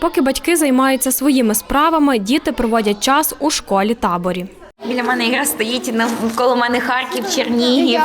Поки батьки займаються своїми справами, діти проводять час у школі таборі. Біля мене якраз стоїть навколо мене Харків, Чернігів,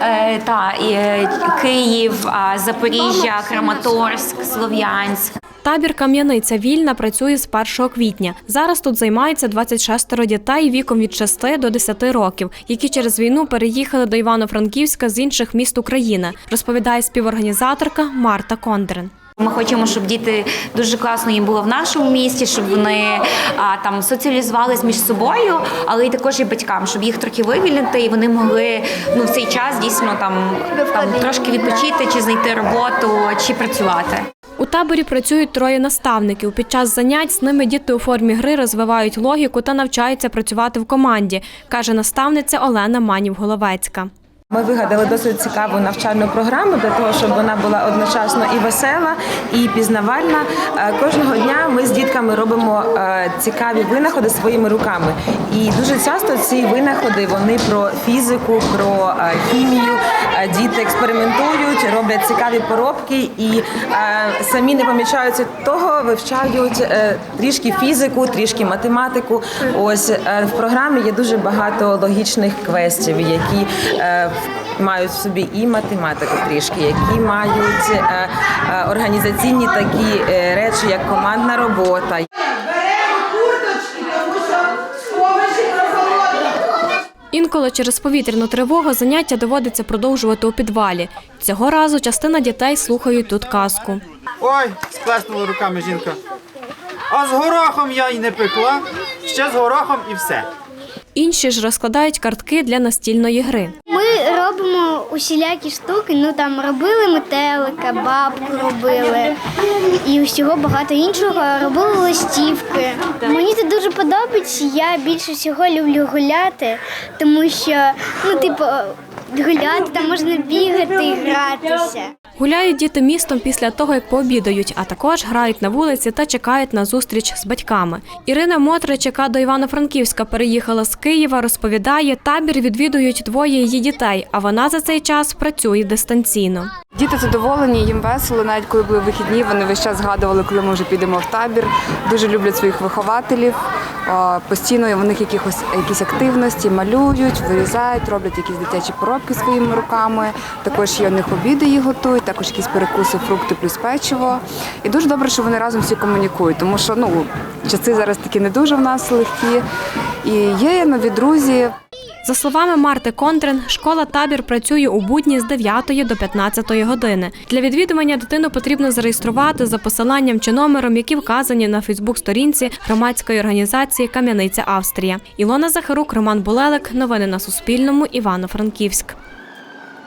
е, та, е, Київ, а, Запоріжжя, Краматорськ, Слов'янськ. Табір Кам'яниця вільна працює з 1 квітня. Зараз тут займається 26 дітей віком від 6 до 10 років, які через війну переїхали до Івано-Франківська з інших міст України, розповідає співорганізаторка Марта Кондрин. Ми хочемо, щоб діти дуже класно їм було в нашому місті, щоб вони а, там соціалізувались між собою, але й також і батькам, щоб їх трохи вивільнити, і вони могли ну в цей час дійсно там, там трошки відпочити, чи знайти роботу, чи працювати. У таборі працюють троє наставників. Під час занять з ними діти у формі гри розвивають логіку та навчаються працювати в команді, каже наставниця Олена Манів-Головецька. Ми вигадали досить цікаву навчальну програму для того, щоб вона була одночасно і весела, і пізнавальна. Е, Кожного дня ми з дітками робимо е, цікаві винаходи своїми руками. І дуже часто ці винаходи вони про фізику, про е, хімію. Діти експериментують, роблять цікаві поробки і самі не помічаючи того, вивчають трішки фізику, трішки математику. Ось в програмі є дуже багато логічних квестів, які мають в собі і математику трішки, які мають е, е, організаційні такі е, речі, як командна робота. Інколи через повітряну тривогу заняття доводиться продовжувати у підвалі. Цього разу частина дітей слухають тут казку. Ой, сплеснула руками жінка. А з горохом я й не пекла, ще з горохом і все. Інші ж розкладають картки для настільної гри. Робимо усілякі штуки. Ну там робили метелика, бабку робили і усього багато іншого. Робили листівки. Мені це дуже подобається. Я більше всього люблю гуляти, тому що ну, типу, гуляти там можна бігати і гратися. Гуляють діти містом після того, як пообідають, а також грають на вулиці та чекають на зустріч з батьками. Ірина Мотрич, яка до Івано-Франківська переїхала з Києва, розповідає, табір відвідують двоє її дітей, а вона за цей час працює дистанційно. Діти задоволені, їм весело. Навіть коли були вихідні, вони весь час згадували, коли ми вже підемо в табір. Дуже люблять своїх вихователів. Постійно в них якихось якісь активності, малюють, вирізають, роблять якісь дитячі поробки своїми руками. Також є у них обіди їх готують, також якісь перекуси, фрукти плюс печиво. І дуже добре, що вони разом всі комунікують, тому що ну часи зараз такі не дуже в нас легкі. І є нові друзі. За словами Марти Контрин, школа-табір працює у будні з 9 до 15 години. Для відвідування дитину потрібно зареєструвати за посиланням чи номером, які вказані на Фейсбук-сторінці громадської організації Кам'яниця Австрія. Ілона Захарук, Роман Булелик. Новини на Суспільному. Івано-Франківськ.